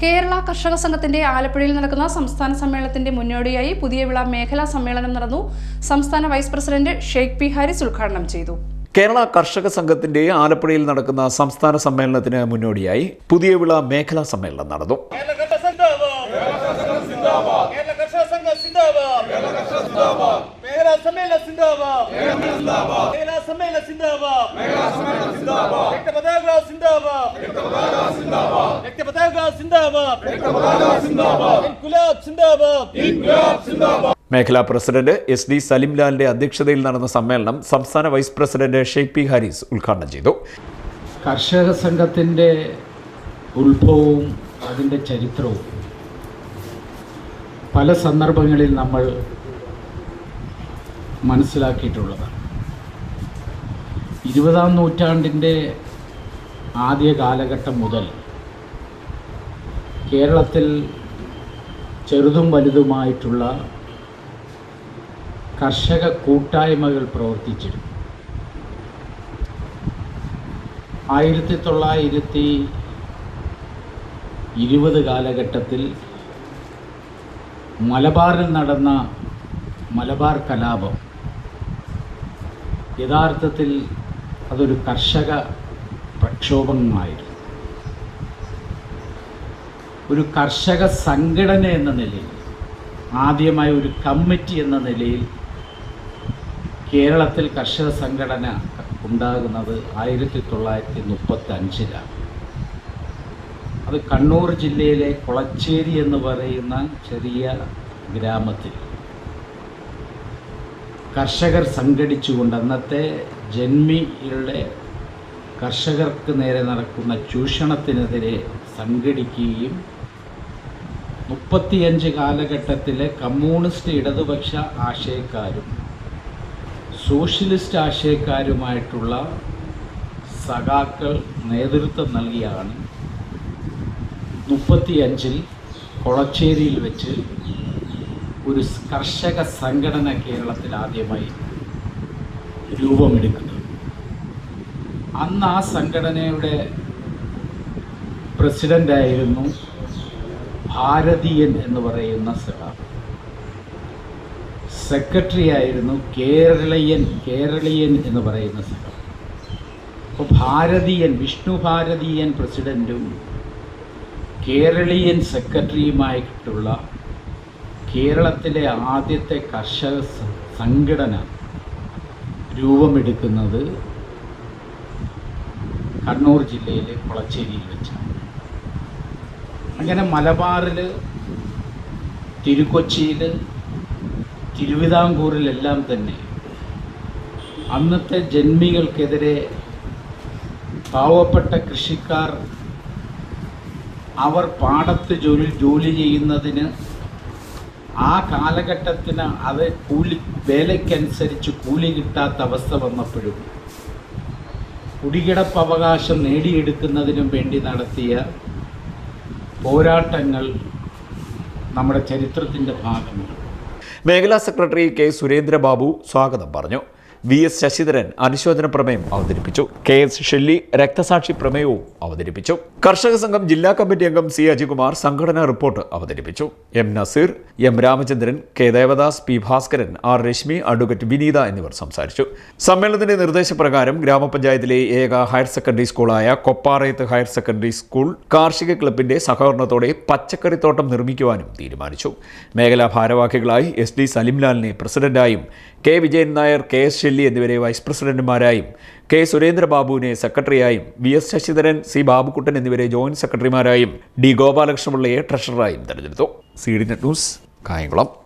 കേരള കർഷക സംഘത്തിന്റെ ആലപ്പുഴയിൽ നടക്കുന്ന സംസ്ഥാന സമ്മേളനത്തിന്റെ മുന്നോടിയായി പുതിയ വിള മേഖലാ സമ്മേളനം നടന്നു. സംസ്ഥാന vice president Sheikh P Haris ഉദ്ഘാടനം ചെയ്തു. കേരള കർഷക സംഘത്തിന്റെ ആലപ്പുഴയിൽ നടക്കുന്ന സംസ്ഥാന സമ്മേളനത്തിന് മുന്നോടിയായി പുതിയ വിള മേഖലാ സമ്മേളനം നടന്നു കേരള കർഷക സിന്ദാബാദ് കേരള കർഷക സംഘം സിന്ദാബാദ് മേഖലാ സമ്മേളന സിന്ദാബാദ് മേഖലാ സിന്ദാബാദ്. ഇൻകുലാബ് സിന്ദാബാദ്. മേഖലാ പ്രസിഡന്റ് എസ് ഡി സലിംലാലിന്റെ അധ്യക്ഷതയിൽ നടന്ന സമ്മേളനം സംസ്ഥാന vice president Sheikh P Haris ഉദ്ഘാടനം ചെയ്തു. കർഷക സംഘത്തിന്റെ ഉത്ഭവവും അതിന്റെ ചരിത്രവും പല സന്ദർഭങ്ങളിൽ നമ്മൾ മനസ്സിലാക്കിയിട്ടുള്ളതാണ്. ഇരുപതാം നൂറ്റാണ്ടിന്റെ ആദ്യ കാലഘട്ടം മുതൽ കേരളത്തിൽ ചെറുതും വലുതുമായിട്ടുള്ള കർഷക കൂട്ടായ്മകൾ പ്രവർത്തിച്ചിരുന്നു. ആയിരത്തി തൊള്ളായിരത്തി ഇരുപത് കാലഘട്ടത്തിൽ മലബാറിൽ നടന്ന മലബാർ കലാപം യഥാർത്ഥത്തിൽ അതൊരു കർഷക പ്രക്ഷോഭമായിരുന്നു. ഒരു കർഷക സംഘടന എന്ന നിലയിൽ ആദ്യമായി ഒരു കമ്മിറ്റി എന്ന നിലയിൽ കേരളത്തിൽ കർഷക സംഘടന ഉണ്ടാകുന്നത് ആയിരത്തി തൊള്ളായിരത്തി മുപ്പത്തി അഞ്ചിലാണ് അത് കണ്ണൂർ ജില്ലയിലെ കുളച്ചേരി എന്ന് പറയുന്ന ചെറിയ ഗ്രാമത്തിൽ. കർഷകർ സംഘടിച്ചുകൊണ്ട് അന്നത്തെ ജന്മിയുടെ കർഷകർക്ക് നേരെ നടക്കുന്ന ചൂഷണത്തിനെതിരെ സംഘടിക്കുകയും മുപ്പത്തിയഞ്ച് കാലഘട്ടത്തിലെ കമ്മ്യൂണിസ്റ്റ് ഇടതുപക്ഷ ആശയക്കാരും സോഷ്യലിസ്റ്റ് ആശയക്കാരുമായിട്ടുള്ള സഖാക്കൾ നേതൃത്വം നൽകിയാണ് മുപ്പത്തിയഞ്ചിൽ കൊളച്ചേരിയിൽ വെച്ച് ഒരു കർഷക സംഘടന കേരളത്തിൽ ആദ്യമായി രൂപമെടുക്കുന്നത് അന്ന് ആ സംഘടനയുടെ പ്രസിഡന്റായിരുന്നു ഭാരതീയൻ എന്ന് പറയുന്ന സഖാവ്. സെക്രട്ടറി ആയിരുന്നു കേരളീയൻ കേരളീയൻ എന്ന് പറയുന്ന സഖാവ്. അപ്പോൾ ഭാരതീയൻ വിഷ്ണു ഭാരതീയൻ പ്രസിഡന്റും കേരളീയൻ സെക്രട്ടറിയുമായിട്ടുള്ള കേരളത്തിലെ ആദ്യത്തെ കർഷക സംഘടന രൂപമെടുക്കുന്നത് കണ്ണൂർ ജില്ലയിലെ കുളച്ചേരിയിൽ വെച്ചാണ്. അങ്ങനെ മലബാറിൽ തിരുക്കൊച്ചിയിൽ തിരുവിതാംകൂറിലെല്ലാം തന്നെ അന്നത്തെ ജന്മികൾക്കെതിരെ പാവപ്പെട്ട കൃഷിക്കാർ അവർ പാടത്ത് ജോലി ജോലി ചെയ്യുന്നതിന് ആ കാലഘട്ടത്തിന് അത് കൂലി വേലയ്ക്കനുസരിച്ച് കൂലി കിട്ടാത്ത അവസ്ഥ വന്നപ്പോഴും കുടികിടപ്പ് അവകാശം നേടിയെടുക്കുന്നതിനും വേണ്ടി നടത്തിയ പോരാട്ടങ്ങൾ നമ്മുടെ ചരിത്രത്തിന്റെ ഭാഗമാണ്. മേഖലാ സെക്രട്ടറി കെ സുരേന്ദ്രബാബു സ്വാഗതം പറഞ്ഞു. വി എസ് ശശിധരൻ അനുശോചന പ്രമേയം അവതരിപ്പിച്ചു. കെ എസ് ഷെല്ലി രക്തസാക്ഷി പ്രമേയവും അവതരിപ്പിച്ചു. കർഷക സംഘം ജില്ലാ കമ്മിറ്റി അംഗം സി അജികുമാർ സംഘടനാ റിപ്പോർട്ട് അവതരിപ്പിച്ചു. M Naseer M Ramachandran K Devadas P Bhaskaran R Rashmi advocate Vineetha എന്നിവർ സംസാരിച്ചു. സമ്മേളനത്തിന്റെ നിർദ്ദേശപ്രകാരം ഗ്രാമപഞ്ചായത്തിലെ ഏക ഹയർ സെക്കൻഡറി സ്കൂളായ കൊപ്പാറയത്ത് ഹയർ സെക്കൻഡറി സ്കൂൾ കാർഷിക ക്ലബിന്റെ സഹകരണത്തോടെ പച്ചക്കറിത്തോട്ടം നിർമ്മിക്കുവാനും തീരുമാനിച്ചു. മേഖലാ ഭാരവാഹികളായി എസ് ഡി സലിംലാലിനെ പ്രസിഡന്റായും K Vijayan Nair K S Shelly എന്നിവരെ വൈസ് പ്രസിഡന്റുമാരായും കെ സുരേന്ദ്രബാബുവിനെ സെക്രട്ടറിയായും V S Sasidharan C Babukuttan എന്നിവരെ ജോയിന്റ് സെക്രട്ടറിമാരായും ഡി ഗോപാലകൃഷ്ണപിള്ളയെ ട്രഷററായും തെരഞ്ഞെടുത്തു. C D net news Kayamkulam.